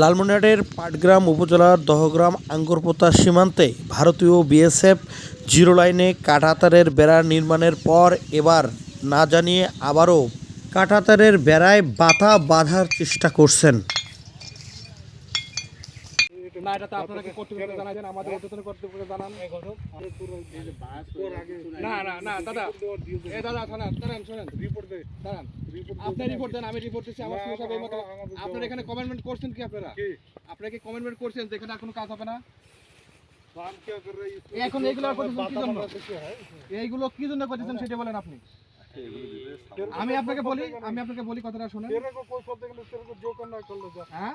লালমনিরহাটের পাটগ্রাম উপজেলার দহগ্রাম আঙ্গরপোতা সীমান্তে ভারতীয় বিএসএফ জিরো লাইনে কাঠাতারের বেড়া নির্মাণের পর এবার না জানিয়ে আবারও কাঠাতারের বেড়ায় বাধা বাঁধার চেষ্টা করছেন। না এটা তো আপনারা কি কর্তৃপক্ষকে জানাবেন আমাদের কর্তৃপক্ষকে জানান। না না না দাদা। এ দাদা শোনেন শোনেন শোনেন। রিপোর্ট দে। দাঁড়ান। আপনি রিপোর্ট দেন আমি রিপোর্ট দিচ্ছি। আমার সব এই মতো আপনারা এখানে কমেন্টমেন্ট করছেন কি আপনারা? আপনারা কি কমেন্টমেন্ট করছেন আর কোনো কাজ হবে না? এখন এইগুলো জন্য? এইগুলো কি জন্য করতেছেন সেটা বলেন আপনি। আমি আপনাকে বলি আমি আপনাকে বলি কথাটা শুনেন। হ্যাঁ?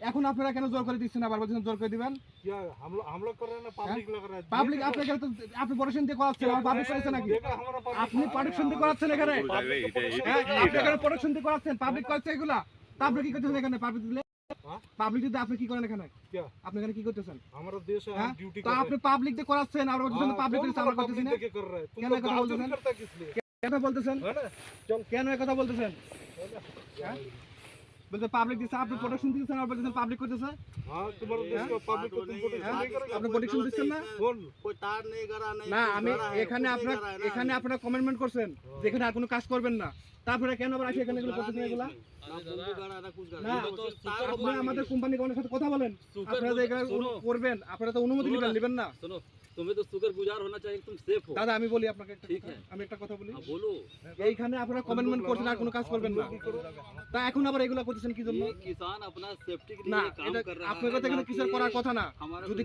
এখন আপনারা কেন জোর করে দিচ্ছেন না? বারবার জোর করে দিবেন? পাবলিক হ্যাঁ? আপনাকে আপনি করাচ্ছেন আমার পাবলিক নাকি? আপনি পাবলিক করাচ্ছেন এখানে? হ্যাঁ, এখানে করাচ্ছেন পাবলিক এগুলা? কি করতেছেন এখানে? পাবলিক দিলে? পাবলিক আপনি কি করেন এখানে? আপনি এখানে কি করতেছেন? হ্যাঁ? আপনি পাবলিক করাচ্ছেন আর কেন বলতেছেন? কেন কেন কথা বলতেছেন? বলতে পাবলিক দিছে আপনি প্রোটেকশন দিছেন আর বলতেছেন পাবলিক করতেছে। হ্যাঁ তোমার উদ্দেশ্য হ্যাঁ? পাবলিক করতে হ্যাঁ? প্রোটেকশন আপনি প্রোটেকশন দিছেন না? কোন কই তার নেই গড়া নেই না আমি এখানে আপনারা এখানে আপনারা কমেন্টমেন্ট করছেন যেখানে আর কোনো কাজ করবেন না। তারপরে কেন আবার আসি এখানে এগুলো করতেছেন এগুলা? আমাদের কোম্পানি সাথে কথা বলেন। আপনারা করবেন আপনারা তো অনুমতি নিবেন না। তুমি তো সুগার গুজার হোনা চাই তুমি সেফ হো দাদা আমি বলি আপনাকে একটা আমি একটা কথা বলি। বলো এইখানে আপনারা কমেন্টমেন্ট করছেন আর কোনো কাজ করবেন না। তা এখন আবার এগুলা করতেছেন কি জন্য? কিষান আপনার সেফটি কে কর কিসের করার কথা না। যদি